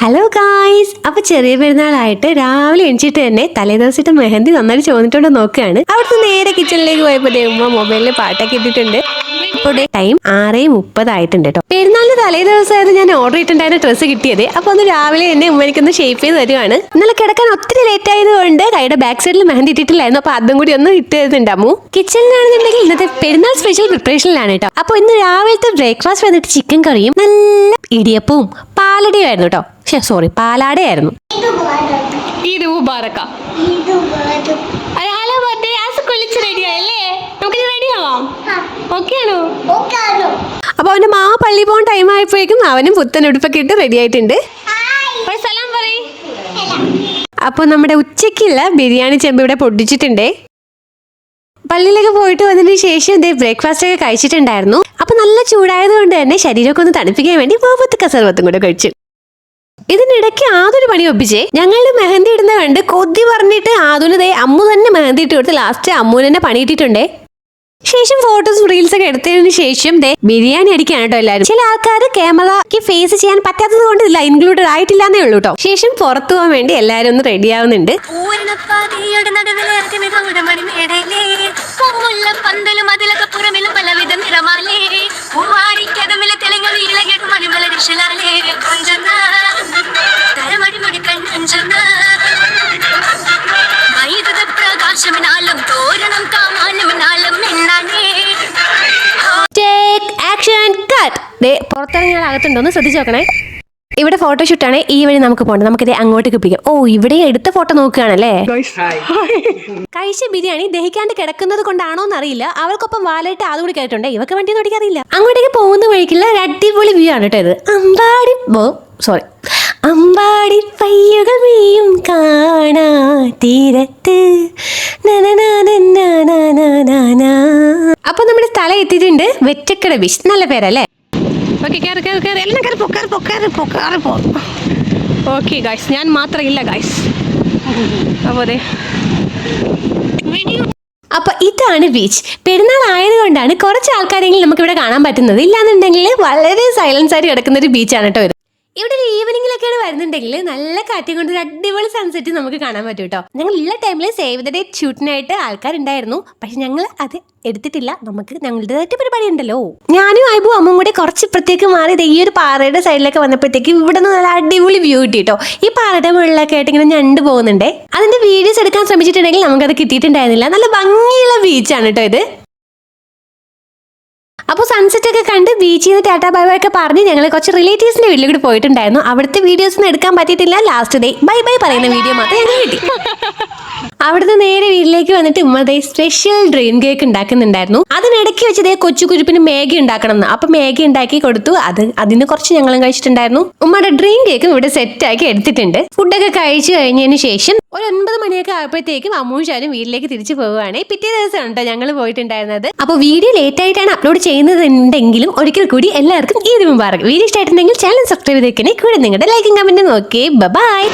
Hello guys അപ്പൊ ചെറിയ പെരുന്നാളായിട്ട് രാവിലെ എണിച്ചിട്ട് തന്നെ തലേദിവസത്തെ മെഹന്തി നന്നായിട്ട് ചോദിച്ചിട്ടുണ്ട് നോക്കുകയാണ്. അവിടുത്തെ നേരെ കിച്ചണിലേക്ക് പോയപ്പോ ഉമ്മ മൊബൈലിൽ പാട്ടൊക്കെ ഇട്ടിട്ടുണ്ട്. ഇപ്പോൾ ടൈം ആറേ മുപ്പതായിട്ടുണ്ട് കേട്ടോ പെരുന്നാളിന് തലേ ദിവസമായിരുന്നു ഞാൻ ഓർഡർ ചെയ്തിട്ടുണ്ടായിരുന്ന ഡ്രസ്സ് കിട്ടിയത്. അപ്പൊ ഒന്ന് രാവിലെ എന്നെ ഉമ്മനിക്കൊന്ന് ഷേപ്പ് ചെയ്ത് തരുവാണ്. ഇന്നലെ കിടക്കാൻ ഒത്തിരി ലേറ്റ് ആയതുകൊണ്ട് കൈയുടെ ബാക്ക് സൈഡിൽ മെഹന്തി ഇട്ടിട്ടില്ലായിരുന്നു. അപ്പൊ അതും കൂടി ഒന്ന് ഇട്ട് തരുന്നുണ്ട് അമ്മു. കിച്ചണിലാണെന്നുണ്ടെങ്കിൽ ഇന്നത്തെ പെരുന്നാൾ സ്പെഷ്യൽ പ്രിപ്പറേഷനിലാണ് കേട്ടോ അപ്പൊ ഇന്ന് രാവിലത്തെ ബ്രേക്ക്ഫാസ്റ്റ് വന്നിട്ട് ചിക്കൻ കറിയും നല്ല ഇടിയപ്പവും പാലടയും ആയിരുന്നു കേട്ടോ സോറി പാലാടയായിരുന്നു. ഈദ് മുബാറക്ക? അരെ ഹലോ ബർത്ത്ഡേ. ആ കുളിച്ച് റെഡി ആയല്ലേ? നമുക്ക് റെഡി ആവാം. ഓക്കെ ആണോ അപ്പൊ അവന്റെ മാ പള്ളി പോകാൻ ടൈം ആയപ്പോഴേക്കും അവനും പുത്തൻ ഉടുപ്പൊക്കെ ഇട്ട് റെഡി ആയിട്ടുണ്ട്. അപ്പൊ സലാം പറയ്. അപ്പോൾ നമ്മുടെ ഉച്ചയ്ക്കുള്ള ബിരിയാണി ചെമ്പ് ഇവിടെ പൊട്ടിച്ചിട്ടുണ്ടേ. പള്ളിയിലേക്ക് പോയിട്ട് വന്നതിന് ശേഷം ഇതേ ബ്രേക്ക്ഫാസ്റ്റ് ഒക്കെ കഴിച്ചിട്ടുണ്ടായിരുന്നു. അപ്പൊ നല്ല ചൂടായത് കൊണ്ട് തന്നെ ശരീരമൊക്കെ ഒന്ന് തണുപ്പിക്കാൻ വേണ്ടി മാമത്ത് കസർവത്തും കൂടെ കഴിച്ചു. ഇതിനിടയ്ക്ക് ആദൊരു പണി ഒപ്പിച്ചേ. ഞങ്ങളുടെ മെഹന്തി ഇടുന്ന കണ്ട് കൊതി പറഞ്ഞിട്ട് ആദുനതേ അമ്മു തന്നെ മെഹന്തി ഇട്ട് കൊടുത്ത് ലാസ്റ്റ് അമ്മുനെ പണി ഇട്ടിട്ടുണ്ടേ ശേഷം ഫോട്ടോസ് റീൽസ് ഒക്കെ എടുത്തതിന് ശേഷം ബിരിയാണി അടിക്കാണ് കേട്ടോ എല്ലാവരും ചില ആൾക്കാർ ക്യാമറയ്ക്ക് ഫേസ് ചെയ്യാൻ പറ്റാത്തത് കൊണ്ട് ഇല്ല ഇൻക്ലൂഡഡ് ആയിട്ടില്ല എന്നേ ഉള്ളൂ കേട്ടോ. ശേഷം പുറത്തു പോകാൻ വേണ്ടി എല്ലാവരും ഒന്ന് റെഡി ആവുന്നുണ്ട്. ദേ പുറത്തിറങ്ങിയാൽ അകത്തുണ്ടോന്ന് ശ്രദ്ധിച്ചു നോക്കണേ. ഇവിടെ ഫോട്ടോഷൂട്ടാണ് ഈ വഴി നമുക്ക് പോകണം നമുക്കിത് അങ്ങോട്ട് പിടിക്കാം. ഓ ഇവിടെ എടുത്ത ഫോട്ടോ നോക്കുകയാണല്ലേ? കഴിച്ച ബിരിയാണി ദഹിക്കാണ്ട് കിടക്കുന്നത് കൊണ്ടാണോ എന്നറിയില്ല അവൾക്കൊപ്പം വാലായിട്ട് അതുകൂടി കേട്ടിട്ടുണ്ട് ഇവക്ക് വണ്ടി ഓടിക്കാൻ അറിയില്ല അങ്ങോട്ടേക്ക് പോകുന്ന വഴിക്കുള്ള ഒരു അടിപൊളി വ്യൂ ആണ് കേട്ടോ ഇത്. അമ്പാടി സോറി അമ്പാടി പയ്യുക വീയും കാണാ തീരത്ത്. അപ്പൊ നമ്മുടെ സ്ഥലം എത്തിയിട്ടുണ്ട് വെറ്റക്കട ബീച്ച് നല്ല പേരല്ലേ? ഓക്കെ കയറി കയറി കയറി എല്ലാം കയറി പോ കയറി പോ കയറി പോ കയറി പോ. ഓക്കെ ഗായ്സ് ഞാൻ മാത്രം ഇല്ല ഗായ്സ് അപ്പോൾ അതെ അപ്പൊ ഇതാണ് ബീച്ച് പെരുന്നാൾ ആയതുകൊണ്ടാണ് കുറച്ച് ആൾക്കാരെങ്കിലും നമുക്ക് ഇവിടെ കാണാൻ പറ്റുന്നത്. ഇല്ലാന്നുണ്ടെങ്കിൽ വളരെ സൈലൻസ് ആയിട്ട് കിടക്കുന്ന ഒരു ബീച്ചാണ് കേട്ടോ ഇത്. ഇവിടെ ഒരു ഈവനിങ്ങിലൊക്കെയാണ് വരുന്നുണ്ടെങ്കിൽ നല്ല കാറ്റും കൊണ്ട് ഒരു അടിപൊളി സൺസെറ്റ് നമുക്ക് കാണാൻ പറ്റും കേട്ടോ. ഞങ്ങൾ ഉള്ള ടൈമിൽ സേവ് ദ ഡേറ്റ് ഷൂട്ടിനായിട്ട് ആൾക്കാരുണ്ടായിരുന്നു. പക്ഷെ ഞങ്ങൾ അത് എടുത്തിട്ടില്ല. നമുക്ക് ഞങ്ങളുടേതായിട്ട് പരിപാടി ഉണ്ടല്ലോ ഞാനും അയബു അമ്മും കൂടെ കുറച്ച് ഇപ്പുറത്തേക്ക് മാറി ഈ ഒരു പാറയുടെ സൈഡിലൊക്കെ വന്നപ്പോഴത്തേക്ക് ഇവിടെ നിന്ന് നല്ല അടിപൊളി വ്യൂ കിട്ടി കേട്ടോ. ഈ പാറയുടെ മുകളിലൊക്കെ ആയിട്ട് ഇങ്ങനെ ഞണ്ട് പോകുന്നുണ്ട്. അതിന്റെ വീഡിയോസ് എടുക്കാൻ ശ്രമിച്ചിട്ടുണ്ടെങ്കിൽ നമുക്കത് കിട്ടിയിട്ടുണ്ടായിരുന്നില്ല. നല്ല ഭംഗിയുള്ള ബീച്ചാണ് കേട്ടോ ഇത്. സൺസെറ്റ് ഒക്കെ കണ്ട് ബീച്ചിൽ നിന്ന് ടാറ്റാ ബൈ ബൈ ഒക്കെ പറഞ്ഞ് ഞങ്ങൾ കുറച്ച് റിലേറ്റീവ്സിന്റെ വീട്ടിൽ കൂടി പോയിട്ടുണ്ടായിരുന്നു. അവിടുത്തെ വീഡിയോസ് ഒന്നും എടുക്കാൻ പറ്റിയിട്ടില്ല. ലാസ്റ്റ് ഡേ ബൈ ബൈ പറയുന്ന വീഡിയോ മാത്രമേ ഞങ്ങൾ കിട്ടി. അവിടുന്ന് നേരെ വീട്ടിലേക്ക് വന്നിട്ട് ഉമ്മ സ്പെഷ്യൽ ഡ്രീം കേക്ക് ഉണ്ടാക്കുന്നുണ്ടായിരുന്നു. അതിനിടയ്ക്ക് വെച്ച് ദേ കൊച്ചു കുരുപ്പിന് മേഗി ഉണ്ടാക്കണം എന്ന് അപ്പൊ മേഗി ഉണ്ടാക്കി കൊടുത്തു. അത് അതിന് കുറച്ച് ഞങ്ങളും കഴിച്ചിട്ടുണ്ടായിരുന്നു. ഉമ്മയുടെ ഡ്രീം കേക്കും ഇവിടെ സെറ്റ് ആക്കി എടുത്തിട്ടുണ്ട്. ഫുഡൊക്കെ കഴിച്ചു കഴിഞ്ഞതിന് ശേഷം ഒരു ഒൻപത് മണിയൊക്കെ ആയപ്പോഴത്തേക്കും അമ്മൂഷാനും വീട്ടിലേക്ക് തിരിച്ചു പോവുകയാണെ. പിറ്റേ ദിവസം ഉണ്ടോ ഞങ്ങൾ പോയിട്ടുണ്ടായിരുന്നത്? അപ്പോൾ വീഡിയോ ലേറ്റ് ആയിട്ടാണ് അപ്ലോഡ് ചെയ്യുന്നതുണ്ടെങ്കിലും ഒരിക്കൽ കൂടി എല്ലാവർക്കും ഈദ് മുബാറക്. വീഡിയോ ഇഷ്ടമായിട്ടുണ്ടെങ്കിൽ ചാനൽ സബ്സ്ക്രൈബ് ചെയ്തേക്കണേ. കൂടെ നിങ്ങളുടെ ലൈക്കും കമന്റും നോക്കി ബൈ